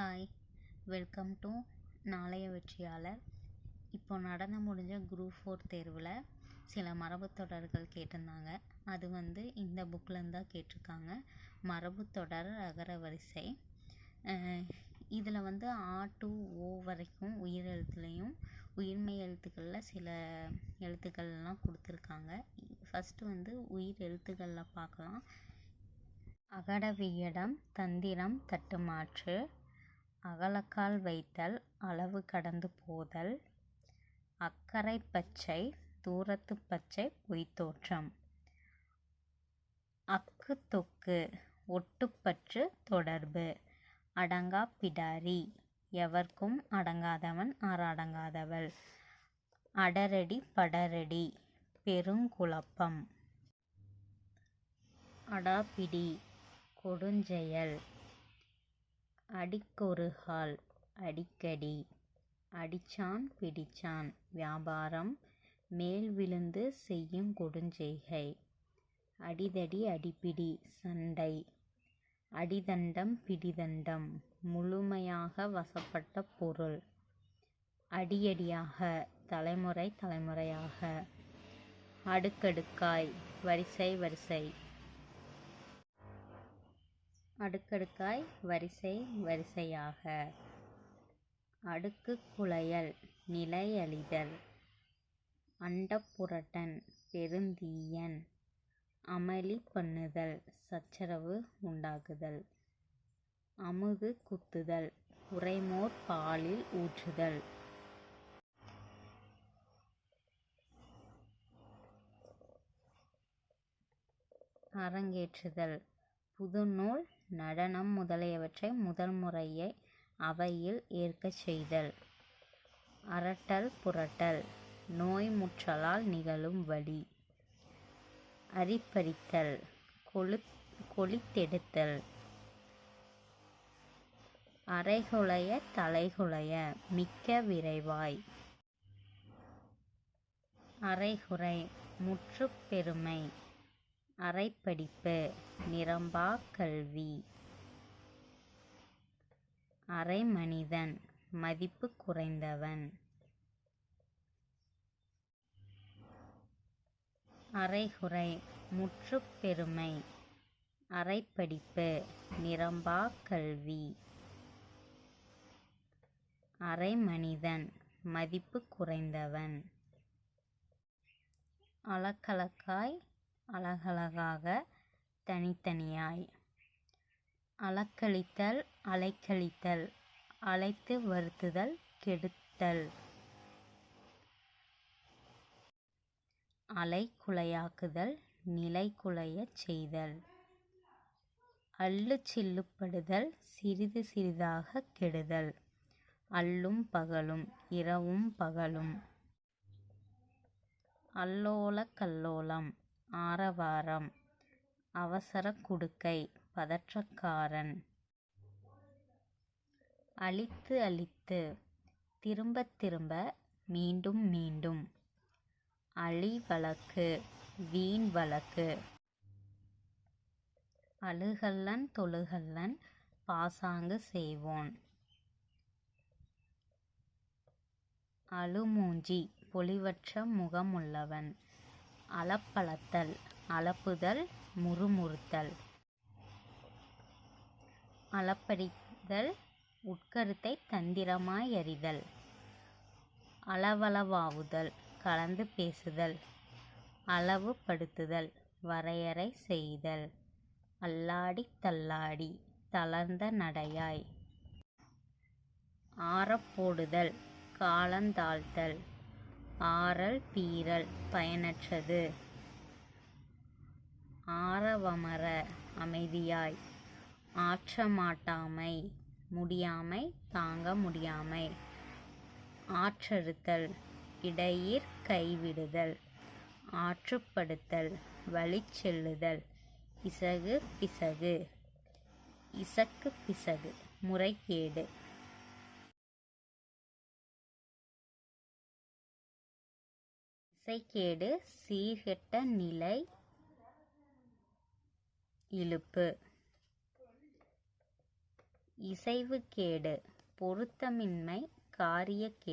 Hi welcome to நாளைய வெற்றியாளர். இப்போ நடந்து முடிஞ்ச குரூப் ஃபோர் தேர்வில் சில மரபுத்தொடர்கள் கேட்டிருந்தாங்க. அது வந்து இந்த புக்லேருந்து தான் கேட்டிருக்காங்க. மரபுத்தொடர் அகர வரிசை. இதில் வந்து ஆ டு ஓ வரைக்கும் உயிர் எழுத்துலேயும் உயிர்மெய் எழுத்துக்களில் சில எழுத்துக்கள்லாம் கொடுத்துருக்காங்க. ஃபஸ்ட்டு வந்து உயிர் எழுத்துக்களில் பார்க்கலாம். அகடவியடம் தந்திரம் தட்டுமாற்று. அகலக்கால் வைத்தல் அளவு கடந்து போதல் அக்கறை பச்சை தூரத்து பச்சை பொய்த்தோற்றம் அக்கு தொக்கு ஒட்டுப்பற்று தொடர்பு. அடங்கா பிடாரி எவர்க்கும் அடங்காதவன் ஆறடங்காதவள். அடரடி படரடி பெருங்குழப்பம். அடாப்பிடி கொடுஞ்செயல். அடிக்கொருகால் அடிக்கடி. அடிச்சான் பிடிச்சான். வியாபாரம் மேல் விழுந்து செய்யும் கொடுஞ்செய்கை. அடிதடி அடிப்பிடி சண்டை. அடிதண்டம் பிடிதண்டம். முழுமையாக வசப்பட்ட பொருள். அடியடியாக தலைமுறை தலைமுறையாக. அடுக்கடுக்காய் வரிசை வரிசை. அடுக்கடுக்காய் வரிசை வரிசையாக. அடுக்கு குளையல் நிலையழிதல் அண்டப்புரட்டன் பெருந்தீயன் அமளி பண்ணுதல் சச்சரவு உண்டாக்குதல் அமுது குத்துதல் உறைமோர் பாலில் ஊற்றுதல். அரங்கேற்றுதல் புதுநூல் நடனம் முதலியவற்றை முதல் முறையை அவையில் ஏற்கச் செய்தல். அரட்டல் புரட்டல் நோய் முற்றலால் நிகழும் வலி. அரிப்பறித்தல் கொழு கொளித்தெடுத்தல். அரைகுலைய தலைகுலைய மிக்க விரைவாய். அரைகுறை முற்றுப் பெருமை. அரைப்படிப்பு. நிரம்பா கல்வி. அரைமனிதன். மதிப்பு குறைந்தவன். அரைகுறை. முற்றுப் பெருமை. அரைப்படிப்பு. நிரம்பா கல்வி. அரைமனிதன். மதிப்பு குறைந்தவன். அலக்கலக்காய் அழகழகாக தனித்தனியாய். அளக்களித்தல் அலைக்கழித்தல் அழைத்து வருத்துதல் கெடுத்தல். அலை குலையாக்குதல் நிலை குலையச் செய்தல். அள்ளு சில்லுப்படுதல் சிறிது சிறிதாக கெடுதல். அல்லும் பகலும் இரவும் பகலும். அல்லோல கல்லோலம். ஆரவாரம். அவசர குடுக்கை பதற்றக்காரன். அழித்து அழித்து திரும்ப திரும்ப மீண்டும் மீண்டும். அழி வழக்கு வீண் வழக்கு. அழுகல்லன் தொழுகல்லன் பாசாங்கு செய்வோன். அழுமூஞ்சி பொலிவற்ற முகமுள்ளவன். அளப்பளத்தல் அளப்புதல் முறுமுறுத்தல். அளப்படிதல் உட்கருத்தை தந்திரமாய் அறிதல் அளவளவாவுதல் கலந்து பேசுதல். அளவுபடுத்துதல் வரையறை செய்தல். அல்லாடி தள்ளாடி தளர்ந்த நடையாய். ஆறப்போடுதல் காலந்தாழ்த்தல். ஆறல் பீறல் பயனற்றது. ஆரவமர அமைதியாய். ஆற்றமாட்டாமை முடியாமை தாங்க முடியாமை. ஆற்றறுத்தல் இடையிற் கைவிடுதல். ஆற்றுப்படுத்தல் வழி செல்லுதல். இசகு பிசகு. இசக்கு பிசகு. முறைகேடு. இசைக்கேடு சீர்கெட்ட நிலை இழுப்பு. இசைவுகேடு பொருத்தமின்மை காரியக்கேடு.